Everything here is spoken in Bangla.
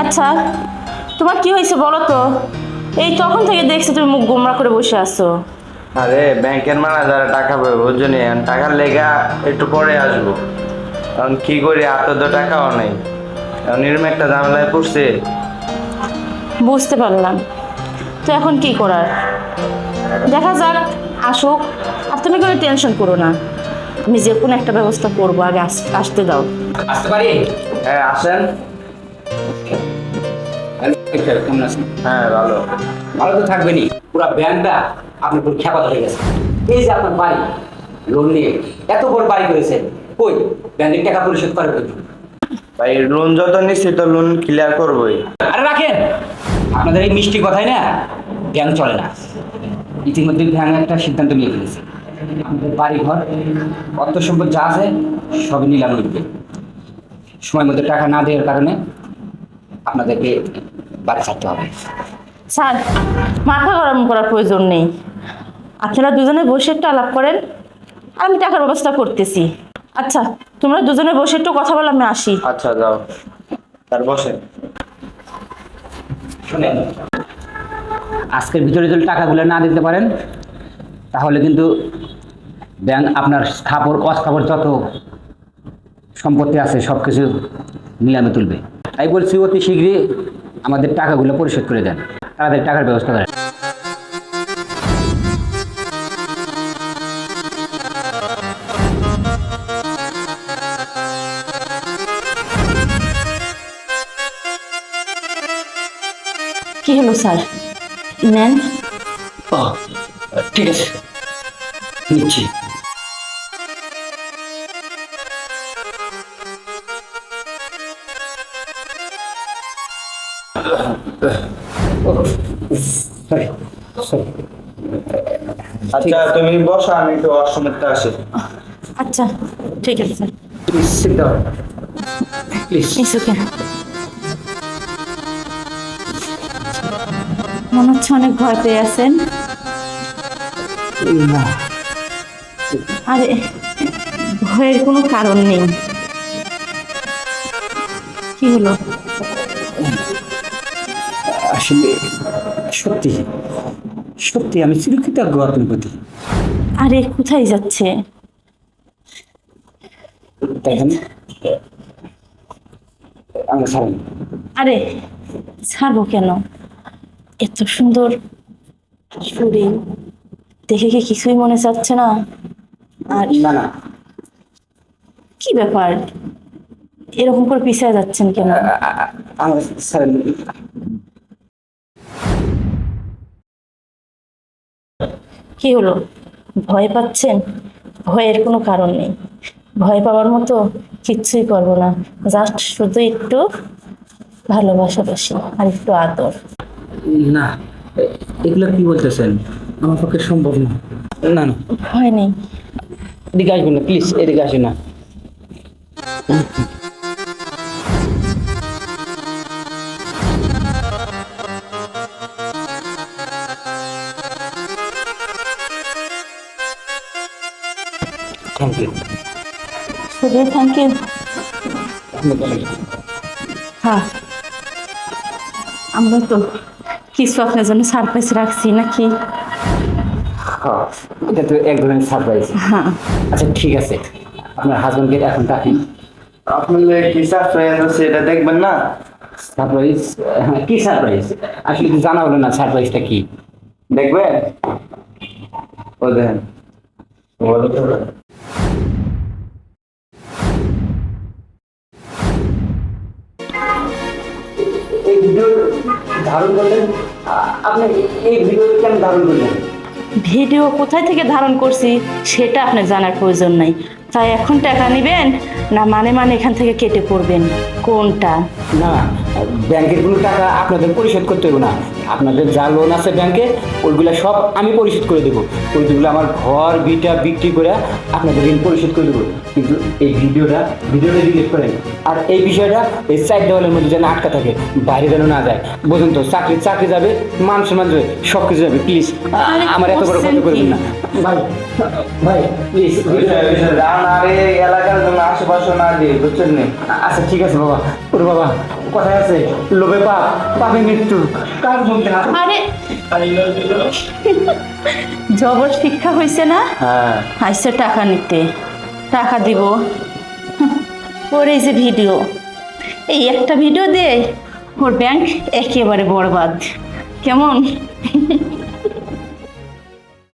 আচ্ছা তোমার কি হয়েছে বলো তো? এই তখন থেকে দেখছি তুমি মুখ গোমরা করে বসে আছো? আরে ব্যাংকের ম্যানেজারে টাকা পাবে নি? এখন টাকার লেগা একটু পরে আসব। এখন কি করি হাতে তো টাকাও নেই। এখন এরকম একটা ঝামেলায় পড়ছে। বুঝতে পারলাম। তো এখন কি করার? দেখা যাক আসুক। আর তুমি কোনো টেনশন করো না। আমি যে কোনো একটা ব্যবস্থা করব আগে আস- আসতে দাও। আসতে পারি? হ্যাঁ আসেন। স্যার, কেমন আছেন? হ্যাঁ ভালো। ভালো তো থাকবেনই। পুরো ব্যাংকটা আপনার পুরো খেপা ধরে গেছে। এই যে আপনার বাড়ি লোন নিয়ে এত বড় বাড়ি করেছেন কই? ব্যাংকের টাকা পরিশোধ করে ভাই লোন যত নিচ্ছি তো লোন ক্লিয়ার করবোই। আরে রাখেন! আপনাদের এই মিষ্টি কথাই না ব্যাংক চলে না। ইতিমধ্যে ব্যাংক একটা সিদ্ধান্ত নিয়ে ফেলেছে। আমাদের বাড়ি ঘর অর্থ সম্পদ যা আছে সবই নিলাম উঠবে সময় মতো টাকা না দেওয়ার কারণে আপনাদেরকে বাড়ি ছাড়তে হবে। স্যার মাথা গরম করার প্রয়োজন নেই। আপনারা দুজনে বসে একটু আলাপ করেন আর আমি টাকার ব্যবস্থা করতেছি। আচ্ছা তোমরা দুজনে বসে একটু কথা বলে আমি আসি। আচ্ছা যাও। তার বসেন। শুনেন আজকের ভিতরে যদি টাকাগুলো না দিতে পারেন তাহলে কিন্তু ব্যাংক আপনার স্থাপর অস্থাপর যত সম্পত্তি আছে সব কিছু নিলামে তুলবে। তাই বলছি অতি শীঘ্রই আমাদের টাকাগুলো পরিশোধ করে দেন। তাদের টাকার ব্যবস্থা করেন। কি হলো স্যার? নেন। ঠিক আছে। নিচ্ছি। আচ্ছা তুমি বসো আমি একটু আসি। আচ্ছা ঠিক আছে sir. Please sit down please it's okay মনে হচ্ছে অনেক ভয় পেয়ে আছেন। না। আরে ভয়ের কোনো কারণ নেই। কি হলো? আসলে সত্যি সত্যি আমি চিরকৃতজ্ঞ আপনার প্রতি আরে কোথায় যাচ্ছে? দেখেন আমরা ছাড়েন আরে ছাড়বো কেন? এত সুন্দর শরীর দেখে কি কিছুই মনে চাচ্ছে না? আর না না। কি ব্যাপার? এরকম করে পিছিয়ে যাচ্ছেন কেন? আমরা ছাড়েন কি হলো? ভয় পাচ্ছেন? ভয়ের কোনো কারণ নেই। ভয় পাওয়ার মতো কিচ্ছুই করব না। জাস্ট শুধু একটু ভালোবাসা বেশি আর একটু আদর। না এগুলো কি বলতেছেন? আমার পক্ষে সম্ভব না। না না। ভয় নেই। এদিকে আসবেন না প্লিজ এদিকে আসেন না। ইউ শুধু থ্যাংক ইউ হ্যাঁ। আমরা তো কিছু আপনার জন্য সারপ্রাইজ রাখছি নাকি? হ্যাঁ, এটা তো এক ধরনের সারপ্রাইজ হ্যাঁ। আচ্ছা ঠিক আছে। আপনার হাজবেন্ডকে এখন ডাকেন। আপনার কি সারপ্রাইজ আছে এটা দেখবেন না? সারপ্রাইজ হ্যাঁ কি সারপ্রাইজ আসলে তো জানা হলো না সারপ্রাইজটা কি। দেখবেন? ও দেখেন। ধারণ করলেন? আপনি এই ভিডিও কেন ধারণ করলেন ভিডিও কোথায় থেকে ধারণ করছি সেটা আপনার জানার প্রয়োজন নাই। তাই এখন টাকা নেবেন না মানে মানে এখান থেকে কেটে পড়বেন। কোনটা? না ব্যাংকের কোনো টাকা আপনাদের পরিশোধ করতে হবে না। আপনাদের যা লোন আছে ব্যাংকে ওইগুলো সব আমি পরিশোধ করে দেবো। ওইগুলো আমার ঘর বিটা বিক্রি করে আপনাদের ঋণ পরিশোধ করে দেবো। কিন্তু এই ভিডিওটা ভিডিওটা ডিলিট করেন। আর এই বিষয়টা এই সাইড দেওয়ালের মধ্যে যেন আটকা থাকে বাইরে যেন না যায়। বুঝুন তো চাকরি চাকরি যাবে মান সম্মান যাবে সব কিছু যাবে প্লিজ আমার এত বড় ক্ষতি করবেন না। ভাই ভাই প্লিজ এলাকার জন্য আশেপাশে না দিয়ে বুঝছেন আচ্ছা ঠিক আছে বাবা। বাবা ওরে বাবা কথায় আছে? লোভে পাপ পাপে মৃত্যু। কার না আরে জবর শিক্ষা হয়েছে না? হ্যাঁ। আইসে টাকা নিতে টাকা দিব। ওর এই যে ভিডিও এই একটা ভিডিও দে ওর ব্যাংক একেবারে বরবাদ। কেমন?